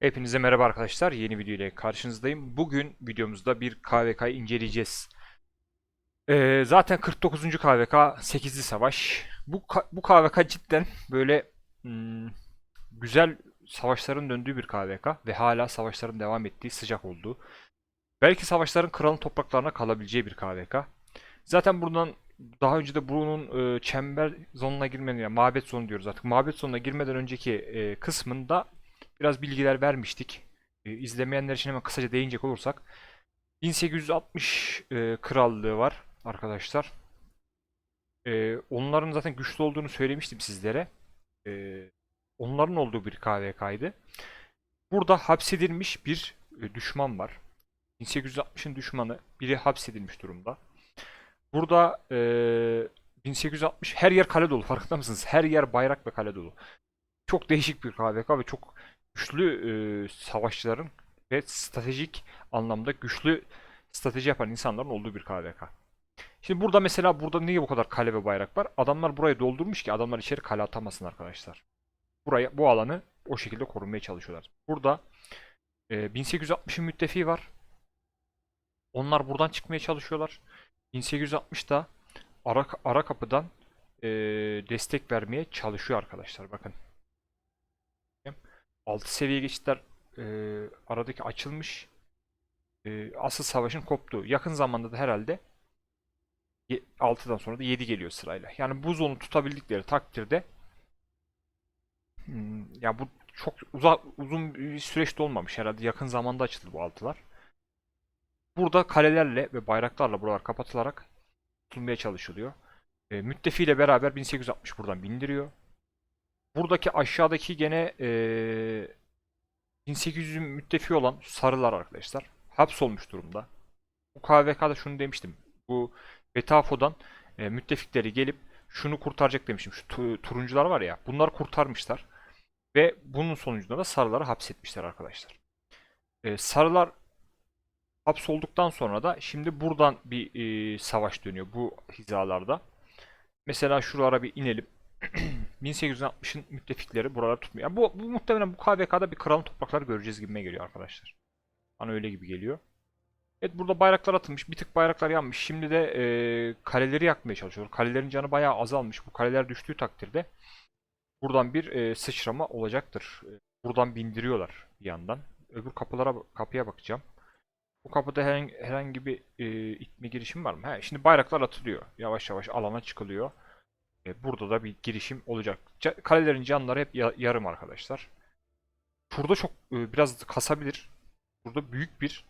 Hepinize merhaba arkadaşlar. Yeni video ile karşınızdayım. Bugün videomuzda bir KVK'yı inceleyeceğiz. Ee, zaten 49. KVK 8'li savaş. Bu bu KVK cidden böyle hmm, güzel savaşların döndüğü bir KVK ve hala savaşların devam ettiği, sıcak olduğu. Belki savaşların kralın topraklarına kalabileceği bir KVK. Zaten buradan daha önce de bunun e, çember zonuna girmeden, yani mabet zonu diyoruz artık. Mabet zonuna girmeden önceki e, kısmında biraz bilgiler vermiştik. E, izlemeyenler için hemen kısaca değinecek olursak 1860 e, krallığı var arkadaşlar. E, onların zaten güçlü olduğunu söylemiştim sizlere. E, onların olduğu bir KVK'ydı. Burada hapsedilmiş bir e, düşman var. 1860'ın düşmanı biri hapsedilmiş durumda. Burada e, 1860 her yer kale dolu farkında mısınız? Her yer bayrak ve kale dolu. Çok değişik bir KVK ve çok güçlü e, savaşçıların ve stratejik anlamda güçlü strateji yapan insanların olduğu bir KVK. Şimdi burada mesela burada niye bu kadar kale ve bayrak var? Adamlar burayı doldurmuş ki adamlar içeri kale atamasın arkadaşlar. Burayı bu alanı o şekilde korumaya çalışıyorlar. Burada e, 1860'ın müttefiği var. Onlar buradan çıkmaya çalışıyorlar. 1860'da ara, ara kapıdan e, destek vermeye çalışıyor arkadaşlar. Bakın. 6 seviye geçitler e, aradaki açılmış. E, asıl savaşın koptuğu. Yakın zamanda da herhalde 6'dan sonra da 7 geliyor sırayla. Yani bu zonu tutabildikleri takdirde hmm, ya bu çok uzak uzun bir süreçte olmamış herhalde yakın zamanda açıldı bu altılar. Burada kalelerle ve bayraklarla buralar kapatılarak tutulmaya çalışılıyor. E, müttefiyle beraber 1860 buradan bindiriyor. Buradaki aşağıdaki gene e, 1800'ün müttefi olan sarılar arkadaşlar. Hapsolmuş durumda. Bu KVK'da şunu demiştim. Bu Betafo'dan e, müttefikleri gelip şunu kurtaracak demiştim. Şu tu- turuncular var ya. Bunları kurtarmışlar. Ve bunun sonucunda da sarıları hapsetmişler arkadaşlar. E, sarılar hapsolduktan sonra da şimdi buradan bir e, savaş dönüyor bu hizalarda. Mesela şuralara bir inelim. 1860'ın müttefikleri buraları tutmuyor. Yani bu, bu muhtemelen bu KVK'da bir kralın toprakları göreceğiz gibime geliyor arkadaşlar. Bana öyle gibi geliyor. Evet burada bayraklar atılmış. Bir tık bayraklar yanmış. Şimdi de e, kaleleri yakmaya çalışıyorlar. Kalelerin canı bayağı azalmış. Bu kaleler düştüğü takdirde buradan bir e, sıçrama olacaktır. E, Buradan bindiriyorlar bir yandan. Öbür kapılara kapıya bakacağım. Bu kapıda herhangi, herhangi bir e, itme girişim var mı? He, şimdi bayraklar atılıyor. Yavaş yavaş alana çıkılıyor. E, burada da bir girişim olacak. Ca- kalelerin canları hep ya- yarım arkadaşlar. Şurada çok e, biraz kasabilir. Burada büyük bir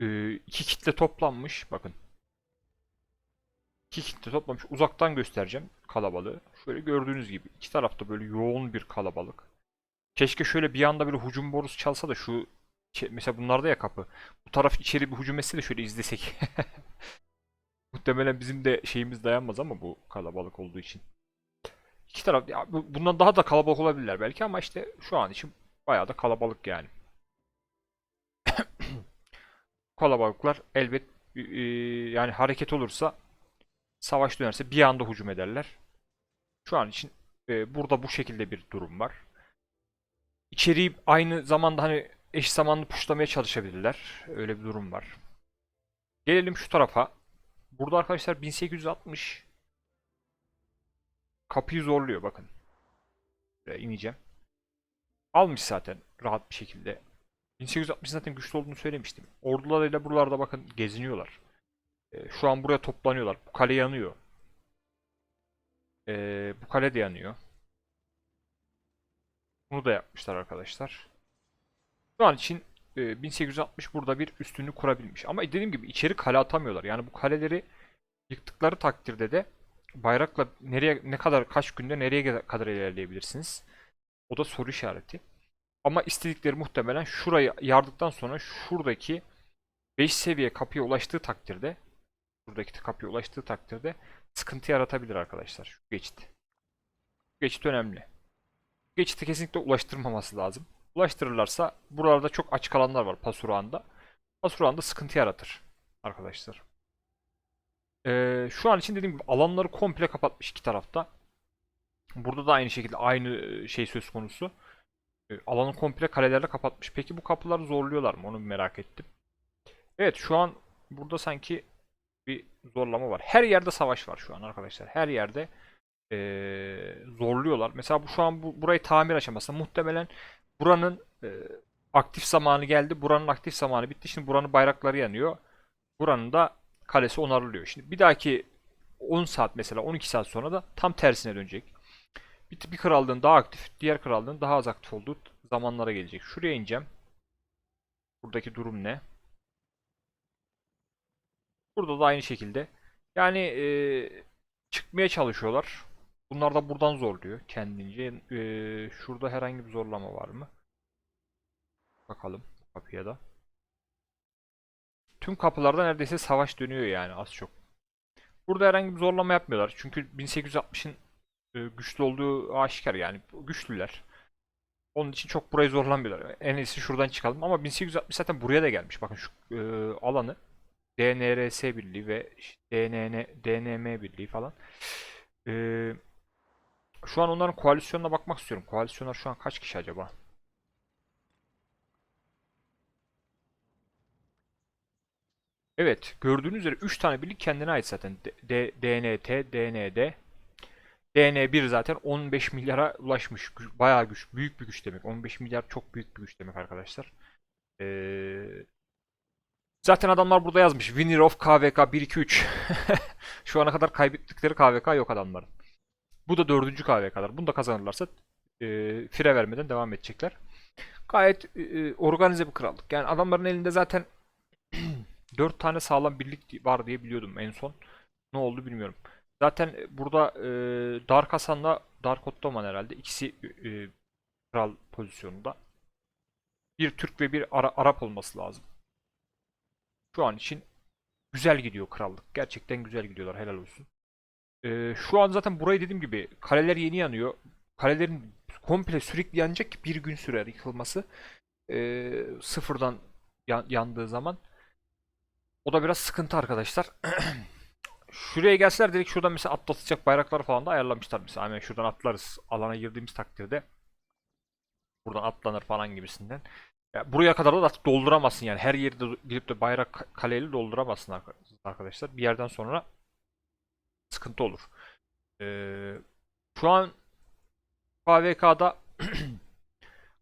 e, iki kitle toplanmış. Bakın. İki kitle toplanmış. Uzaktan göstereceğim kalabalığı. Şöyle gördüğünüz gibi iki tarafta böyle yoğun bir kalabalık. Keşke şöyle bir anda böyle hücum borusu çalsa da şu içe- mesela bunlarda ya kapı. Bu taraf içeri bir hücum etse de şöyle izlesek. Muhtemelen bizim de şeyimiz dayanmaz ama bu kalabalık olduğu için. İki taraf ya bu- bundan daha da kalabalık olabilirler belki ama işte şu an için bayağı da kalabalık yani. Kalabalıklar elbet e, e, yani hareket olursa savaş dönerse bir anda hücum ederler. Şu an için e, burada bu şekilde bir durum var. İçeriği aynı zamanda hani eş zamanlı puşlamaya çalışabilirler. Öyle bir durum var. Gelelim şu tarafa. Burada arkadaşlar 1860 kapıyı zorluyor bakın. Buraya ineceğim. Almış zaten rahat bir şekilde. 1860 zaten güçlü olduğunu söylemiştim. Ordularıyla buralarda bakın geziniyorlar. Ee, şu an buraya toplanıyorlar. Bu kale yanıyor. Ee, bu kale de yanıyor. Bunu da yapmışlar arkadaşlar. Şu an için e, 1860 burada bir üstünlük kurabilmiş. Ama dediğim gibi içeri kale atamıyorlar. Yani bu kaleleri yıktıkları takdirde de bayrakla nereye ne kadar kaç günde nereye kadar ilerleyebilirsiniz? O da soru işareti. Ama istedikleri muhtemelen şurayı yardıktan sonra şuradaki 5 seviye kapıya ulaştığı takdirde buradaki kapıya ulaştığı takdirde sıkıntı yaratabilir arkadaşlar. Şu geçit. Bu geçit önemli. Bu geçiti kesinlikle ulaştırmaması lazım. Ulaştırırlarsa buralarda çok açık alanlar var Pasuruan'da. Pasuruan'da sıkıntı yaratır arkadaşlar. Ee, şu an için dediğim gibi alanları komple kapatmış iki tarafta. Burada da aynı şekilde aynı şey söz konusu. E, alanı komple kalelerle kapatmış. Peki bu kapıları zorluyorlar mı? Onu merak ettim. Evet şu an burada sanki bir zorlama var. Her yerde savaş var şu an arkadaşlar. Her yerde e, zorluyorlar. Mesela bu şu an bu, burayı tamir aşamasında muhtemelen buranın e, aktif zamanı geldi. Buranın aktif zamanı bitti. Şimdi buranın bayrakları yanıyor. Buranın da kalesi onarılıyor. Şimdi bir dahaki 10 saat mesela 12 saat sonra da tam tersine dönecek. Bir, bir krallığın daha aktif, diğer krallığın daha az aktif olduğu zamanlara gelecek. Şuraya ineceğim. Buradaki durum ne? Burada da aynı şekilde. Yani e, çıkmaya çalışıyorlar. Bunlar da buradan zorluyor kendince. E, şurada herhangi bir zorlama var mı? Bakalım kapıya da. Tüm kapılarda neredeyse savaş dönüyor yani az çok. Burada herhangi bir zorlama yapmıyorlar. Çünkü 1860'ın e, güçlü olduğu aşikar yani. Güçlüler. Onun için çok burayı zorlamıyorlar. En iyisi şuradan çıkalım. Ama 1860 zaten buraya da gelmiş. Bakın şu e, alanı DNRS birliği ve DNN, DNM birliği falan. E, şu an onların koalisyonuna bakmak istiyorum. Koalisyonlar şu an kaç kişi acaba? Evet, gördüğünüz üzere 3 tane birlik kendine ait zaten. D- DNT, DND. DN1 zaten 15 milyara ulaşmış. Bayağı güç, büyük bir güç demek. 15 milyar çok büyük bir güç demek arkadaşlar. Ee, zaten adamlar burada yazmış. Winner of KVK 1-2-3. Şu ana kadar kaybettikleri KVK yok adamların. Bu da dördüncü KVK'lar. Bunu da kazanırlarsa e, fire vermeden devam edecekler. Gayet e, organize bir krallık. Yani adamların elinde zaten 4 tane sağlam birlik var diye biliyordum en son. Ne oldu bilmiyorum. Zaten burada e, Dark Hasan'la Dark Ottoman herhalde ikisi e, kral pozisyonunda. Bir Türk ve bir Ara- Arap olması lazım. Şu an için güzel gidiyor krallık. Gerçekten güzel gidiyorlar helal olsun. E, şu an zaten burayı dediğim gibi kaleler yeni yanıyor. Kalelerin komple sürekli yanacak ki bir gün sürer yıkılması. E, sıfırdan yan- yandığı zaman. O da biraz sıkıntı arkadaşlar. Şuraya gelseler direkt şuradan mesela atlatacak bayrakları falan da ayarlamışlar mesela. Hemen şuradan atlarız alana girdiğimiz takdirde. Buradan atlanır falan gibisinden. Ya buraya kadar da artık dolduramazsın yani. Her yeri de gidip de bayrak ka- kaleyle dolduramazsın arka- arkadaşlar. Bir yerden sonra sıkıntı olur. Ee, şu an KVK'da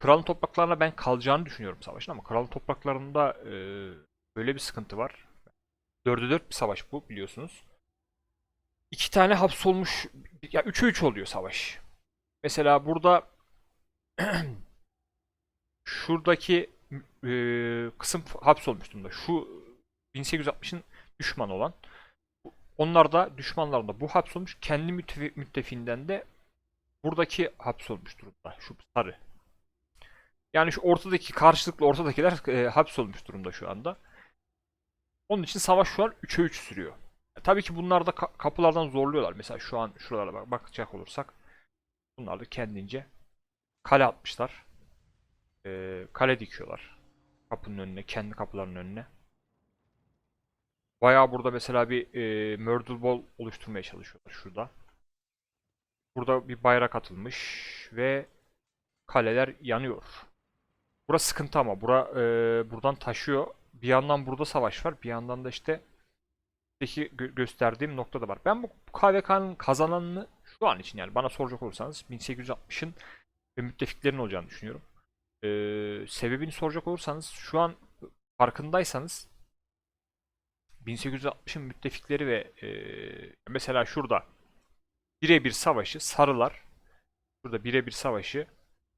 kralın topraklarına ben kalacağını düşünüyorum savaşın ama kralın topraklarında e, böyle bir sıkıntı var. 4'e 4 bir savaş bu biliyorsunuz. İki tane hapsolmuş ya 3'e 3 oluyor savaş. Mesela burada şuradaki e, kısım hapsolmuş durumda. Şu 1860'ın düşman olan. Onlar da düşmanlarında bu hapsolmuş. Kendi müttefi, müttefiğinden de buradaki hapsolmuş durumda. Şu sarı. Yani şu ortadaki karşılıklı ortadakiler e, hapsolmuş durumda şu anda. Onun için savaş şu an 3'e 3 sürüyor. E, tabii ki bunlar da ka- kapılardan zorluyorlar. Mesela şu an şuralara bak bakacak olursak bunlar da kendince kale atmışlar. E, kale dikiyorlar. Kapının önüne, kendi kapılarının önüne. Bayağı burada mesela bir e, Myrtle Ball oluşturmaya çalışıyorlar şurada. Burada bir bayrak atılmış ve kaleler yanıyor. Burası sıkıntı ama bura e, buradan taşıyor. Bir yandan burada savaş var, bir yandan da işte peki gö- gösterdiğim nokta da var. Ben bu KVK'nın kazananını şu an için yani bana soracak olursanız 1860'ın ve müttefiklerin olacağını düşünüyorum. E, sebebini soracak olursanız şu an farkındaysanız 1860'ın müttefikleri ve e, mesela şurada birebir savaşı sarılar şurada birebir savaşı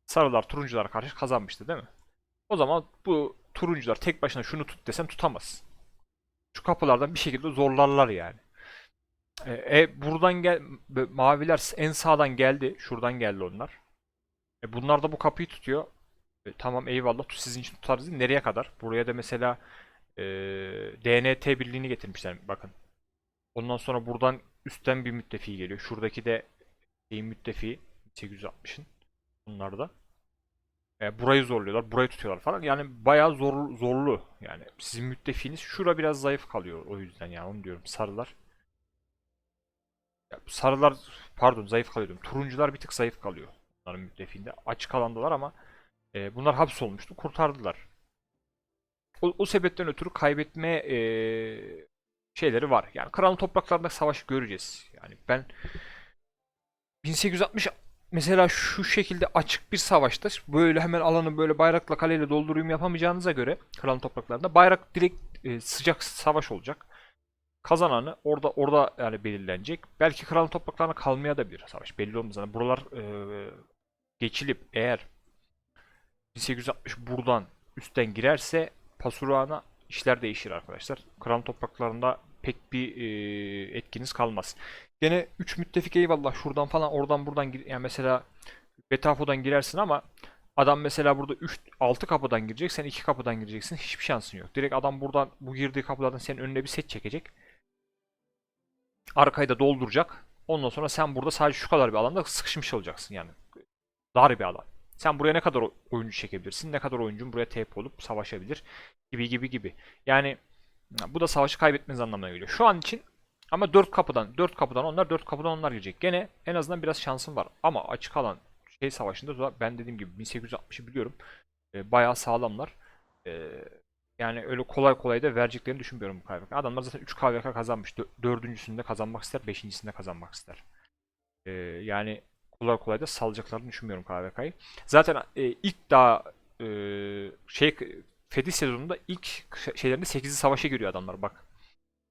sarılar turunculara karşı kazanmıştı değil mi? O zaman bu turuncular tek başına şunu tut desem tutamaz. Şu kapılardan bir şekilde zorlarlar yani. E, e, buradan gel maviler en sağdan geldi. Şuradan geldi onlar. E, bunlar da bu kapıyı tutuyor. E, tamam eyvallah sizin için tutarız. Nereye kadar? Buraya da mesela e, DNT birliğini getirmişler bakın. Ondan sonra buradan üstten bir müttefiği geliyor. Şuradaki de şeyin müttefiği 860'ın. Bunlar da. E, burayı zorluyorlar, burayı tutuyorlar falan. Yani bayağı zor, zorlu. Yani sizin müttefiğiniz şura biraz zayıf kalıyor o yüzden yani onu diyorum. Sarılar. Ya, sarılar pardon zayıf kalıyor diyorum. Turuncular bir tık zayıf kalıyor. Onların müttefiğinde. Açık alandalar ama E, bunlar hapsolmuştu. Kurtardılar. O, o sebepten ötürü kaybetme e, şeyleri var. Yani kralın topraklarında savaş göreceğiz. Yani ben 1860 mesela şu şekilde açık bir savaşta böyle hemen alanı böyle bayrakla kaleyle doldurayım yapamayacağınıza göre kralın topraklarında bayrak direkt e, sıcak savaş olacak. Kazananı orada orada yani belirlenecek. Belki kralın topraklarına kalmaya da bir savaş belli olmaz. Yani buralar e, geçilip eğer 1860 buradan üstten girerse Pasuruan'a işler değişir arkadaşlar. Kralın topraklarında pek bir e, etkiniz kalmaz. Gene 3 müttefik eyvallah şuradan falan oradan buradan gir yani mesela Betafo'dan girersin ama adam mesela burada 3 6 kapıdan girecek sen 2 kapıdan gireceksin hiçbir şansın yok. Direkt adam buradan bu girdiği kapılardan senin önüne bir set çekecek. Arkayı da dolduracak. Ondan sonra sen burada sadece şu kadar bir alanda sıkışmış olacaksın yani. Dar bir alan. Sen buraya ne kadar oyuncu çekebilirsin? Ne kadar oyuncun buraya TP olup savaşabilir? Gibi gibi gibi. Yani bu da savaşı kaybetmeniz anlamına geliyor. Şu an için ama 4 kapıdan 4 kapıdan onlar 4 kapıdan onlar girecek. Gene en azından biraz şansım var. Ama açık alan şey savaşında da ben dediğim gibi 1860'ı biliyorum. E, bayağı sağlamlar. E, yani öyle kolay kolay da vereceklerini düşünmüyorum bu KVK. Adamlar zaten 3 KVK kazanmış. Dö- Dördüncüsünde kazanmak ister, beşincisinde kazanmak ister. E, yani kolay kolay da salacaklarını düşünmüyorum KVK'yı. Zaten e, ilk daha e, şey Fetih sezonunda ilk şeylerinde 8'li savaşa giriyor adamlar bak.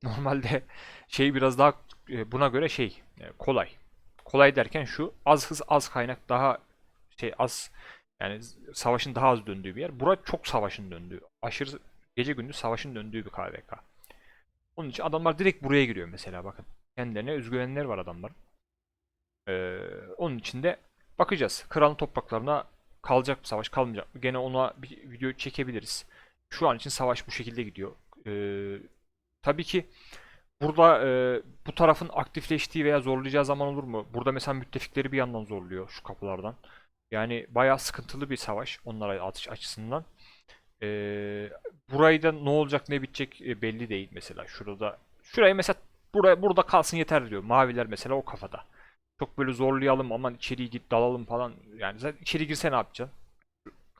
Normalde şey biraz daha e, buna göre şey e, kolay. Kolay derken şu az hız az kaynak daha şey az yani savaşın daha az döndüğü bir yer. Bura çok savaşın döndüğü. Aşırı gece gündüz savaşın döndüğü bir KVK. Onun için adamlar direkt buraya giriyor mesela bakın. Kendilerine özgüvenleri var adamların. Ee, onun için de bakacağız. Kralın topraklarına kalacak mı savaş kalmayacak mı? Gene ona bir video çekebiliriz. Şu an için savaş bu şekilde gidiyor. Ee, tabii ki burada e, bu tarafın aktifleştiği veya zorlayacağı zaman olur mu? Burada mesela müttefikleri bir yandan zorluyor şu kapılardan. Yani bayağı sıkıntılı bir savaş onlara atış açısından. Ee, burayı da ne olacak ne bitecek e, belli değil mesela. Şurada şurayı mesela buraya burada kalsın yeter diyor. Maviler mesela o kafada. Çok böyle zorlayalım aman içeriye git dalalım falan. Yani zaten içeri girse ne yapacaksın?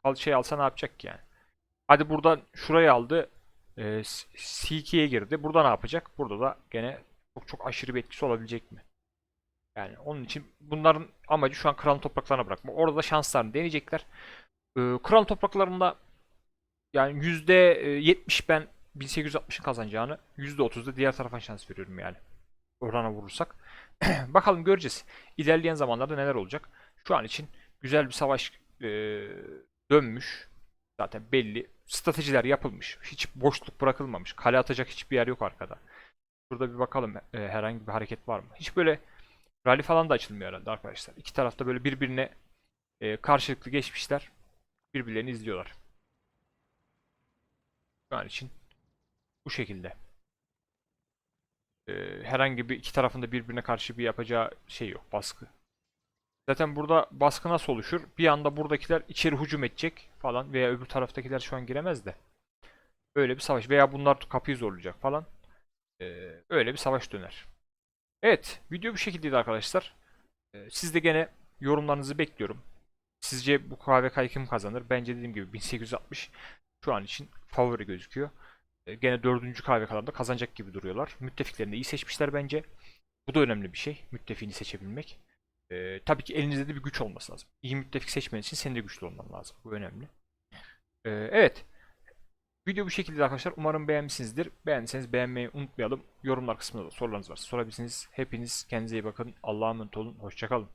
Kal şey alsa ne yapacak ki yani? Hadi buradan şurayı aldı. E, C2'ye girdi. Burada ne yapacak? Burada da gene çok çok aşırı bir etkisi olabilecek mi? Yani onun için bunların amacı şu an kralın topraklarına bırakmak. Orada da şanslarını deneyecekler. E, kralın topraklarında yani %70 ben 1860'ın kazanacağını %30 da diğer tarafa şans veriyorum yani. Orana vurursak. Bakalım göreceğiz. İlerleyen zamanlarda neler olacak. Şu an için güzel bir savaş e, dönmüş. Zaten belli. Stratejiler yapılmış. Hiç boşluk bırakılmamış. Kale atacak hiçbir yer yok arkada. Burada bir bakalım e, herhangi bir hareket var mı? Hiç böyle rally falan da açılmıyor herhalde arkadaşlar. İki tarafta böyle birbirine e, karşılıklı geçmişler. Birbirlerini izliyorlar. Şu an için bu şekilde. Ee, herhangi bir iki tarafında birbirine karşı bir yapacağı şey yok. Baskı. Zaten burada baskı nasıl oluşur? Bir anda buradakiler içeri hücum edecek falan veya öbür taraftakiler şu an giremez de. Öyle bir savaş veya bunlar kapıyı zorlayacak falan. Ee, öyle bir savaş döner. Evet, video bu şekildeydi arkadaşlar. Ee, siz de gene yorumlarınızı bekliyorum. Sizce bu KVK kim kazanır? Bence dediğim gibi 1860 şu an için favori gözüküyor. Ee, gene dördüncü KVK'larda kazanacak gibi duruyorlar. Müttefiklerini de iyi seçmişler bence. Bu da önemli bir şey. Müttefiğini seçebilmek. Ee, tabii ki elinizde de bir güç olması lazım. İyi müttefik seçmen için senin de güçlü olman lazım. Bu önemli. Ee, evet. Video bu şekilde arkadaşlar. Umarım beğenmişsinizdir. Beğendiyseniz beğenmeyi unutmayalım. Yorumlar kısmında da sorularınız varsa sorabilirsiniz. Hepiniz kendinize iyi bakın. Allah'a emanet olun. Hoşçakalın.